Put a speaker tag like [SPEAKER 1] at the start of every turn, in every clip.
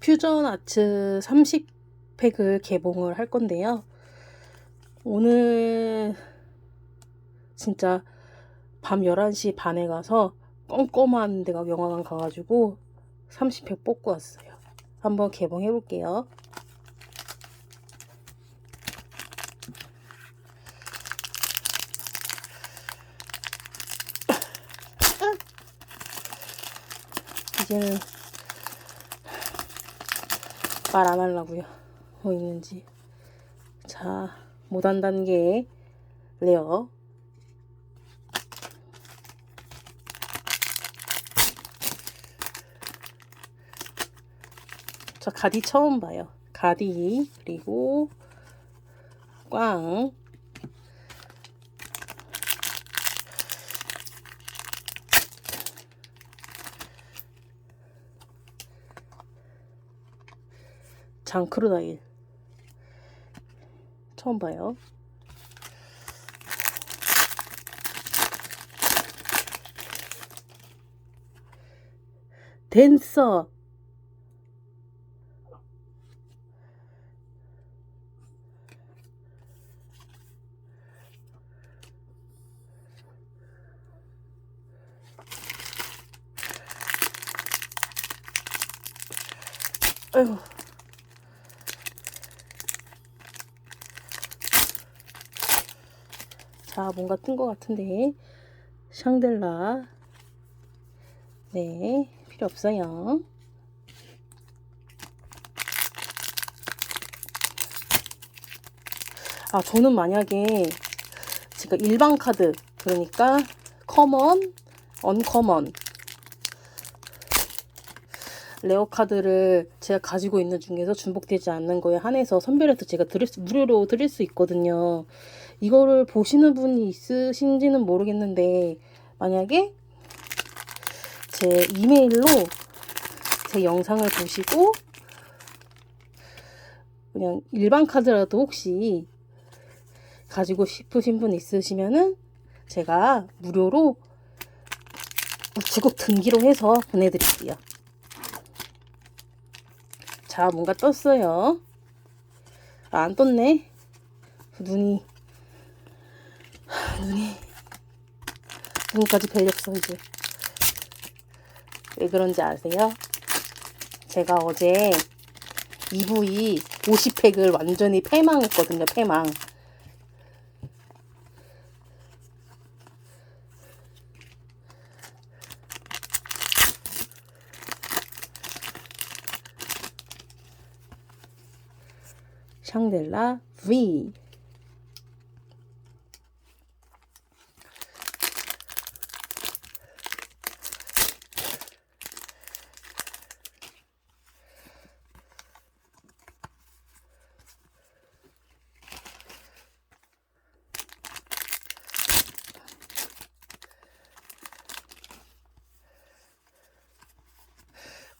[SPEAKER 1] 퓨전 아츠 30팩을 개봉을 할 건데요. 오늘 진짜 밤 11시 반에 가서 껌껌한 데가 영화관 가가지고 30팩 뽑고 왔어요. 한번 개봉해 볼게요. 이제는 말 안 하려고요. 뭐 있는지. 자, 못한 단계 레어. 저 가디 처음 봐요. 가디 그리고 꽝 장크로다일. 처음 봐요. 댄서. 아이고 자, 뭔가 뜬 것 같은데. 샹델라. 네, 필요 없어요. 아, 저는 만약에 제가 일반 카드, 그러니까 커먼, 언커먼, 레어 카드를 제가 가지고 있는 중에서 중복되지 않는 거에 한해서 선별해서 제가 드릴 수, 무료로 드릴 수 있거든요. 이거를 보시는 분이 있으신지는 모르겠는데 만약에 제 이메일로 제 영상을 보시고 그냥 일반 카드라도 혹시 가지고 싶으신 분 있으시면은 제가 무료로 우체국 등기로 해서 보내드릴게요. 자, 뭔가 떴어요. 아, 안 떴네. 눈이 눈이 눈까지 베렸어 이제 왜 그런지 아세요? 제가 어제 EV 50팩을 완전히 패망했거든요 패망 샹델라 V.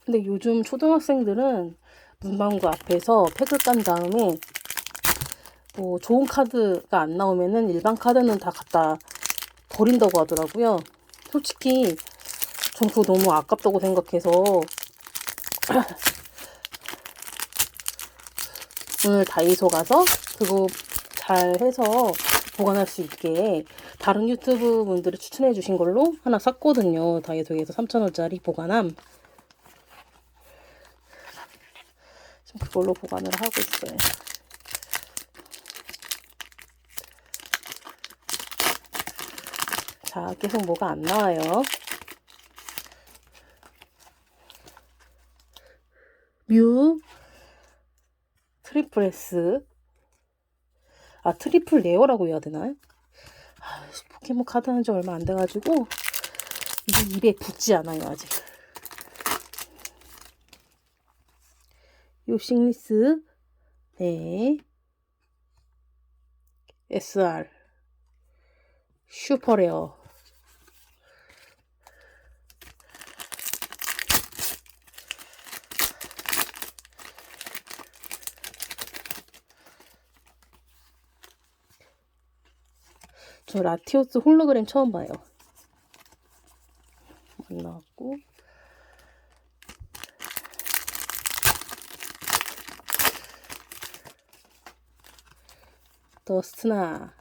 [SPEAKER 1] 근데 요즘 초등학생들은 문방구 앞에서 팩을 깐 다음에 뭐 좋은 카드가 안 나오면은 일반 카드는 다 갖다 버린다고 하더라고요. 솔직히 전 그거 너무 아깝다고 생각해서 오늘 다이소 가서 그거 잘 해서 보관할 수 있게 다른 유튜브 분들이 추천해 주신 걸로 하나 샀거든요. 다이소에서 3,000원짜리 보관함. 지금 그걸로 보관을 하고 있어요. 자, 계속 뭐가 안 나와요. 뮤 트리플 S 아 트리플 레어라고 해야 되나요? 아, 포켓몬 카드 한지 얼마 안 돼가지고 이게 입에 붙지 않아요 아직 요싱리스. 네. SR 슈퍼레어. 저 라티오스 홀로그램 처음 봐요. 안 나왔고 더스트나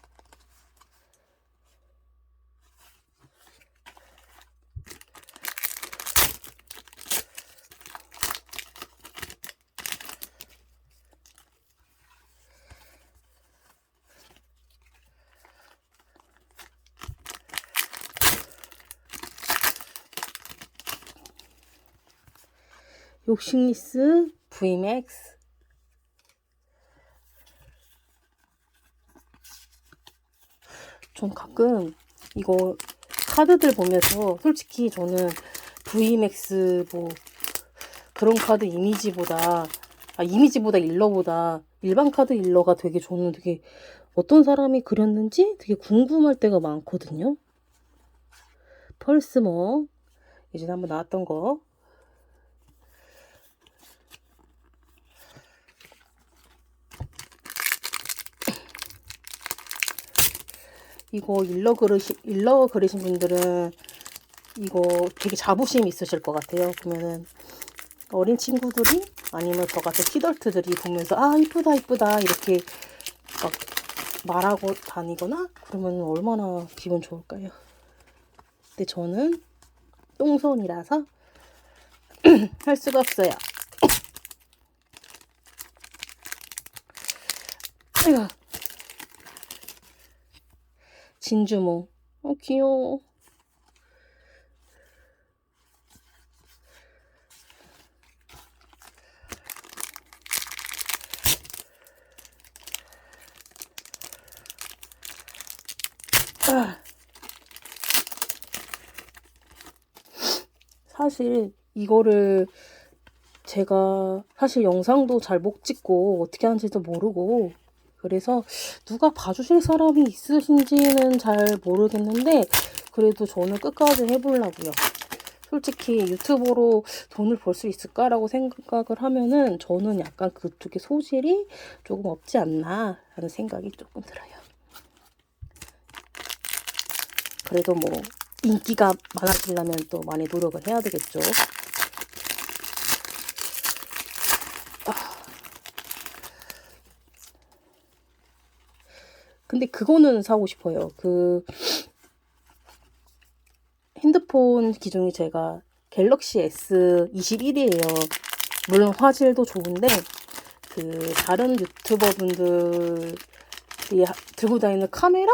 [SPEAKER 1] 욕식리스 VMAX 전 가끔 이거 카드들 보면서 솔직히 저는 VMAX 뭐 그런 카드 이미지보다 아 이미지보다 일러보다 일반 카드 일러가 되게 저는 되게 어떤 사람이 그렸는지 되게 궁금할 때가 많거든요. 펄스머 예전에 한번 나왔던 거 이거 일러 그리시, 일러 그리신 분들은 이거 되게 자부심 있으실 것 같아요. 보면은 어린 친구들이 아니면 저 같은 키덜트들이 보면서 아 이쁘다 이쁘다 이렇게 막 말하고 다니거나 그러면 얼마나 기분 좋을까요? 근데 저는 똥손이라서 할 수가 없어요. 아이고. 진주몽. 어, 귀여워. 아. 사실 이거를 제가 사실 영상도 잘 못 찍고 어떻게 하는지도 모르고 그래서 누가 봐주실 사람이 있으신지는 잘 모르겠는데 그래도 저는 끝까지 해보려고요. 솔직히 유튜브로 돈을 벌 수 있을까라고 생각을 하면은 저는 약간 그쪽에 소질이 조금 없지 않나 하는 생각이 조금 들어요. 그래도 뭐 인기가 많아지려면 또 많이 노력을 해야 되겠죠. 근데 그거는 사고 싶어요. 그 핸드폰 기종이 제가 갤럭시 S21이에요. 물론 화질도 좋은데 그 다른 유튜버분들이 하- 들고 다니는 카메라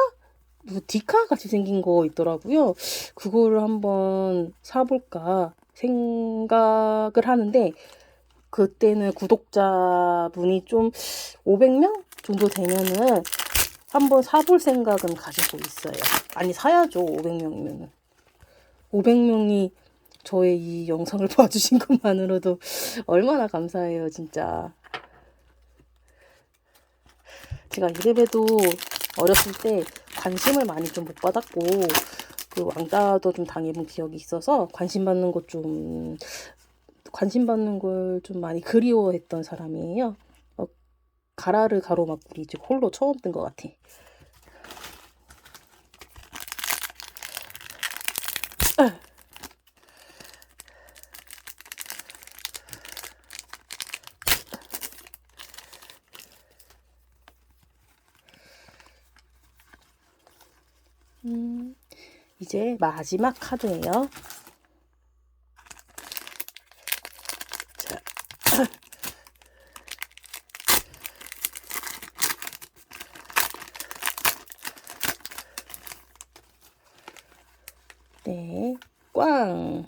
[SPEAKER 1] 무슨 디카 같이 생긴 거 있더라고요. 그거를 한번 사볼까 생각을 하는데 그때는 구독자분이 좀 500명 정도 되면은 한번 사볼 생각은 가지고 있어요. 아니 사야죠 500명이면 500명이 저의 이 영상을 봐주신 것만으로도 얼마나 감사해요 진짜 제가 이래봬도 어렸을 때 관심을 많이 좀 못 받았고 그 왕따도 좀 당해본 기억이 있어서 관심 받는 것 좀 관심 받는 걸 좀 많이 그리워했던 사람이에요. 어, 가라를 가로막고 지금 홀로 처음 뜬 것 같아. 음, 이제 마지막 카드예요. 네, 꽝.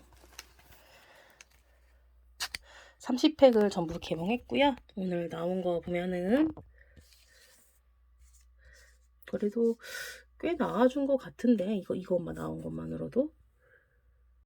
[SPEAKER 1] 30팩을 전부 개봉했고요. 오늘 나온 거 보면은 그래도 꽤 나와준 것 같은데 이거 이것만 나온 것만으로도